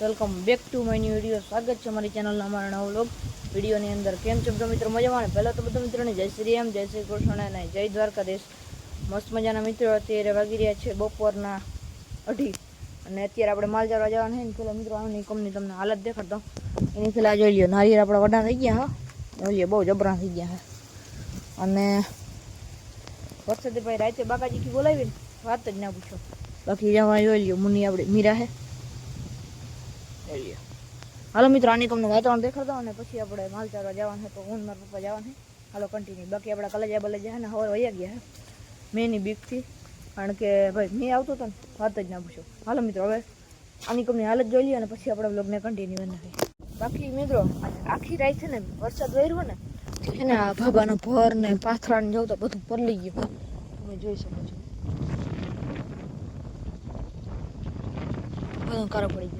Welcome back to my new video. સ્વાગત છે અમારી ચેનલના અમારા નવો લોગ વિડીયોની અંદર કેમ છો બધા મિત્રો? મજામાં પહેલાં તો બધા મિત્રોને જય શ્રી રામ, જય શ્રી કૃષ્ણ અને જય દ્વારકાધીશ. મસ્ત મજાના મિત્રો, અત્યારે વાગી રહ્યા છે બપોરના અઢી. અને અત્યારે આપણે માલ ચારવા જવાના છે ને, પેલા મિત્રો, આની કંપની તમને હાલત દેખાડતો. એની પેલા જોઈ લ્યો, નારિયેળ આપણા વડા થઈ ગયા, હા? જોઈ લ્યો, બહુ જબરા થઈ ગયા, હા? અને વરસાદે ભાઈ રાતે બાકાજી બોલાવી વાત જ ના પૂછો. બાકી જવા જોઈ લ્યો, મુની આપણે મીરા હે હાલો મિત્રો, આની તમને વાતાવરણ દેખાડતા અને પછી આપણે માલ ચાલવા જવાનું છે, તો હું મારા પપ્પા જવાનું છે. હાલો કન્ટિન્યુ બાકી આપણા કલેજા બલેજા ને હવે વૈયા ગયા મેં મેંની બીકથી કારણ કે ભાઈ, મેં આવતો હતો ને, વાત જ ના પૂછો. હાલો મિત્રો, હવે આની કંપની હાલત જોઈ લઈએ અને પછી આપણે બ્લોગને કન્ટિન્યુ નાખીએ બાકી મિત્રો, આખી રાત છે ને, વરસાદ વર્યો ને, છે ને, આ ભાભાનો ભર ને પાથરા ને જવું તો બધું પલળી ગયું. તમે જોઈ શકો છો. બધું કારો પડી ગયું.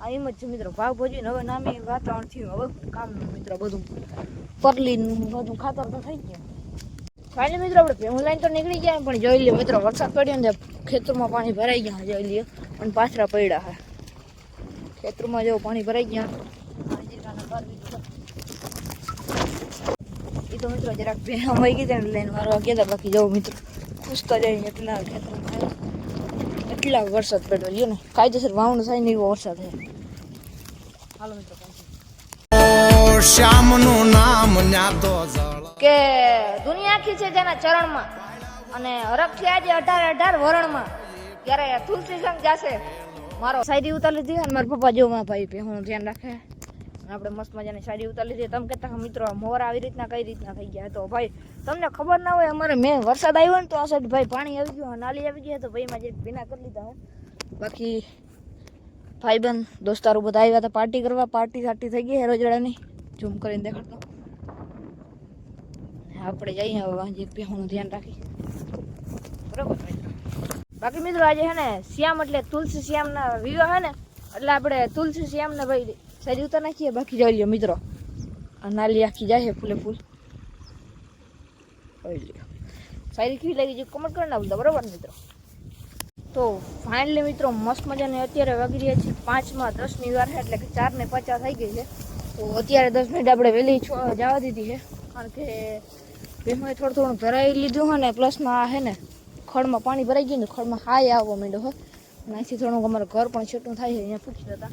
આ એમ જ છે મિત્રો ભાવ ભજીને હવે નામે વાતાવરણ થયું. હવે કામ મિત્રો બધું પરલી બધું ખાતર તો થઈ ગયું. ફાઇનલ મિત્રો આપણે ભેહું લાઈન તો નીકળી ગયા પણ જોઈ લઈએ મિત્રો, વરસાદ પડ્યો ને ખેતરમાં પાણી ભરાઈ ગયા જોઈ લઈએ પણ પાછરા પડ્યા હે ખેતરમાં જેવું પાણી ભરાઈ ગયા. એ તો મિત્રો જરાક ભેહા વહી ગઈ તેને લઈને મારવા ગયા બાકી જવું મિત્રો. ખુશ તો જાય એટલા ખેતરમાં એટલા વરસાદ પડ્યો લ્યો ને. કાયદેસર વાવણ થાય ને એવો વરસાદ છે. હાલો મિત્રો શ્યામનું નામ ન્યાતો જળ કે દુનિયા આખી છે તેના ચરણમાં અને હરખ થયા આજે અઢાર અઢાર વરણમાં. ત્યારે તુલસી સંગ જાશે? મારો સાયરી ઉતારી દીધી અને મારા પપ્પા જો માં ભાઈ હું ધ્યાન રાખે. આપણે મસ્ત મજાની શાયરી ઉતારી લીધી તમે કહેતા કે મિત્રો મોર આવી રીતના કઈ રીતના થઈ ગયા તો ભાઈ તમને ખબર ના હોય અમારે મેં વરસાદ આવ્યો ને તો આ સાઈડ ભાઈ પાણી આવી ગયું નાલી આવી ગઈ તો ભાઈમાં જે ભીના કરી લીધા હે બાકી ભાઈબંધ દોસ્તારો બધા આવ્યા હતા પાર્ટી કરવા પાર્ટી સાર્ટી થઈ ગઈ હેરોજડાની ઝૂમ કરીને દેખાડતો આપણે જઈએ હવે વાંચી પહેવાનું ધ્યાન રાખી બરોબર મિત્રો બાકી મિત્રો આજે હે ને શ્યામ એટલે તુલસી શ્યામના વિવાહ હે ને એટલે આપણે તુલસી શ્યામને ભાઈ સારી ઉતાર નાખીએ બાકી જોઈ લ્યો મિત્રો નાલી આખી જાય છે ફૂલે ફૂલ જોઈ સારી કેવી લાગી છે કમેન્ટ કરી નાખજો બરાબર મિત્રો તો ફાઇનલી મિત્રો મસ્ત મજાની અત્યારે વાગી રહ્યા છે પાંચમાં દસની વાર છે એટલે કે ચારને પચાસ થઈ ગઈ છે તો અત્યારે દસ મિનિટ આપણે વહેલી જવા દીધી છે કારણ કે ભેમાં થોડું થોડું ભરાઈ લીધું હોય ને પ્લસમાં આ છે ને ખડમાં પાણી ભરાઈ ગયું ને ખડમાં હાય આવવા માંડ્યો હોય અને અહીંથી થોડુંક અમારું ઘર પણ છેટું થાય છે અહીંયા પૂછી જતા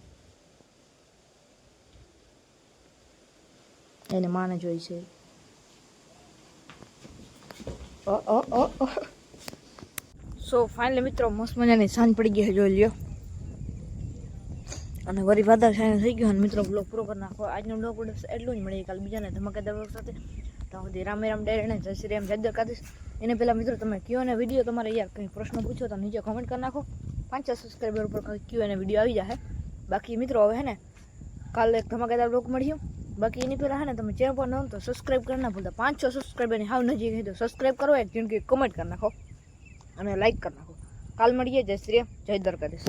એને માને જોઈ છે સો ફાઇનલી મિત્રો મસ્ત મજાની સાંજ પડી ગઈ છે જોઈ લ્યો અને વરી વાદળ છાયું થઈ ગયું અને મિત્રો બ્લોગ પૂરો કરી નાખો આજનો બ્લોગ એટલું જ મળીએ કાલે બીજાને ધમાકેદાર બ્લોગ સાથે ત્યાં સુધી રામે રામ ડાયરેને જય શ્રી રામ જય કાદીશ એને પહેલાં મિત્રો તમે કયો ને વિડીયો તમારે યાર કંઈ પ્રશ્ન પૂછો તો નીચે કમેન્ટ કરી નાખો પાંચસો સબસ્ક્રાઈબર ઉપર કયો એને વિડીયો આવી જાય બાકી મિત્રો હવે હે ને કાલે એક ધમાકેદાર બ્લોગ મળ્યું બાકી એની પહેલાં હે ને તમે ચેનલ પર ન તો સબસ્ક્રાઈબ કરી ના ભૂલતા પાંચસો સબસ્ક્રાઈબરની હાવ નજીક હોય તો સબસ્ક્રાઈબ કરો એક કે કમેન્ટ કરી નાખો અને લાઈક કરી નાખો. કાલ મળીએ. જય શ્રી જય દ્વારકાધીશ.